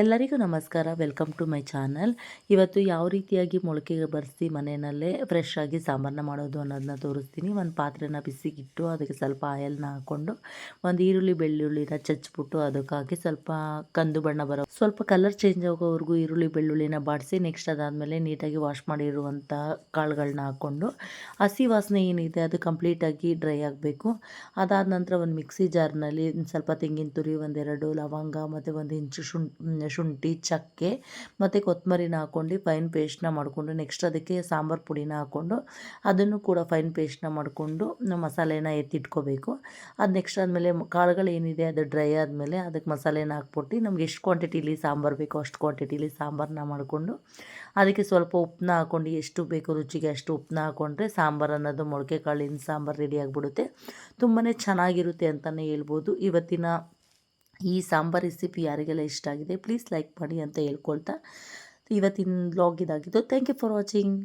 ಎಲ್ಲರಿಗೂ ನಮಸ್ಕಾರ. Welcome to my channel. ಇವತ್ತು ಯಾವ ರೀತಿಯಾಗಿ ಮೊಳಕೆ ಬರೆಸಿ ಮನೆಯಲ್ಲೇ ಫ್ರೆಶ್ ಆಗಿ ಸಾಂಬಾರನ್ನ ಮಾಡೋದು ಅನ್ನೋದನ್ನ ತೋರಿಸ್ತೀನಿ. ಒಂದು ಪಾತ್ರೆನ ಬಿಸಿಗಿಟ್ಟು ಅದಕ್ಕೆ ಸ್ವಲ್ಪ ಆಯಲ್ನ ಹಾಕ್ಕೊಂಡು ಒಂದು ಈರುಳ್ಳಿ, ಬೆಳ್ಳುಳ್ಳಿನ ಚಚ್ಬಿಟ್ಟು ಅದಕ್ಕಾಗಿ ಸ್ವಲ್ಪ ಕಂದು ಬಣ್ಣ ಬರೋ ಸ್ವಲ್ಪ ಕಲರ್ ಚೇಂಜ್ ಆಗೋವರೆಗೂ ಈರುಳ್ಳಿ, ಬೆಳ್ಳುಳ್ಳಿನ ಬಾಡಿಸಿ ನೆಕ್ಸ್ಟ್ ಅದಾದಮೇಲೆ ನೀಟಾಗಿ ವಾಶ್ ಮಾಡಿರುವಂಥ ಕಾಳುಗಳನ್ನ ಹಾಕ್ಕೊಂಡು ಹಸಿ ವಾಸನೆ ಏನಿದೆ ಅದು ಕಂಪ್ಲೀಟಾಗಿ ಡ್ರೈ ಆಗಬೇಕು. ಅದಾದ ನಂತರ ಒಂದು ಮಿಕ್ಸಿ ಜಾರ್ನಲ್ಲಿ ಸ್ವಲ್ಪ ತೆಂಗಿನ ತುರಿ, ಒಂದೆರಡು ಲವಂಗ ಮತ್ತು ಒಂದು ಇಂಚು ಶುಂಠಿ ಶುಂಠಿ, ಚಕ್ಕೆ ಮತ್ತು ಕೊತ್ತಂಬರಿನ ಹಾಕ್ಕೊಂಡು ಫೈನ್ ಪೇಸ್ಟ್ನ ಮಾಡಿಕೊಂಡು ನೆಕ್ಸ್ಟ್ ಅದಕ್ಕೆ ಸಾಂಬಾರು ಪುಡಿನ ಹಾಕ್ಕೊಂಡು ಅದನ್ನು ಕೂಡ ಫೈನ್ ಪೇಸ್ಟ್ನ ಮಾಡಿಕೊಂಡು ಮಸಾಲೆನ ಎತ್ತಿಟ್ಕೋಬೇಕು. ಅದು ನೆಕ್ಸ್ಟ್ ಆದಮೇಲೆ ಕಾಳುಗಳು ಏನಿದೆ ಅದು ಡ್ರೈ ಆದಮೇಲೆ ಅದಕ್ಕೆ ಮಸಾಲೆನ ಹಾಕ್ಬಿಟ್ಟು ನಮ್ಗೆ ಎಷ್ಟು ಕ್ವಾಂಟಿಟಿಲಿ ಸಾಂಬಾರು ಬೇಕೋ ಅಷ್ಟು ಕ್ವಾಂಟಿಟಿಲಿ ಸಾಂಬಾರನ್ನ ಮಾಡಿಕೊಂಡು ಅದಕ್ಕೆ ಸ್ವಲ್ಪ ಉಪ್ಪನ್ನ ಹಾಕ್ಕೊಂಡು ಎಷ್ಟು ಬೇಕು ರುಚಿಗೆ ಅಷ್ಟು ಉಪ್ಪನ್ನ ಹಾಕ್ಕೊಂಡ್ರೆ ಸಾಂಬಾರು ಅನ್ನೋದು ಮೊಳಕೆ ಕಾಳಿನ ಸಾಂಬಾರು ರೆಡಿ ಆಗಿಬಿಡುತ್ತೆ. ತುಂಬಾ ಚೆನ್ನಾಗಿರುತ್ತೆ ಅಂತಲೇ ಹೇಳ್ಬೋದು. ಇವತ್ತಿನ ಈ ಸಾಂಬಾರ್ ರೆಸಿಪಿ ಯಾರಿಗೆಲ್ಲ ಇಷ್ಟ ಆಗಿದೆ ಪ್ಲೀಸ್ ಲೈಕ್ ಮಾಡಿ ಅಂತ ಹೇಳ್ಕೊಳ್ತಾ ಇವತ್ತಿನ ಬ್ಲಾಗ್ ಇದಾಗಿತ್ತು ಥ್ಯಾಂಕ್ ಯು ಫಾರ್ ವಾಚಿಂಗ್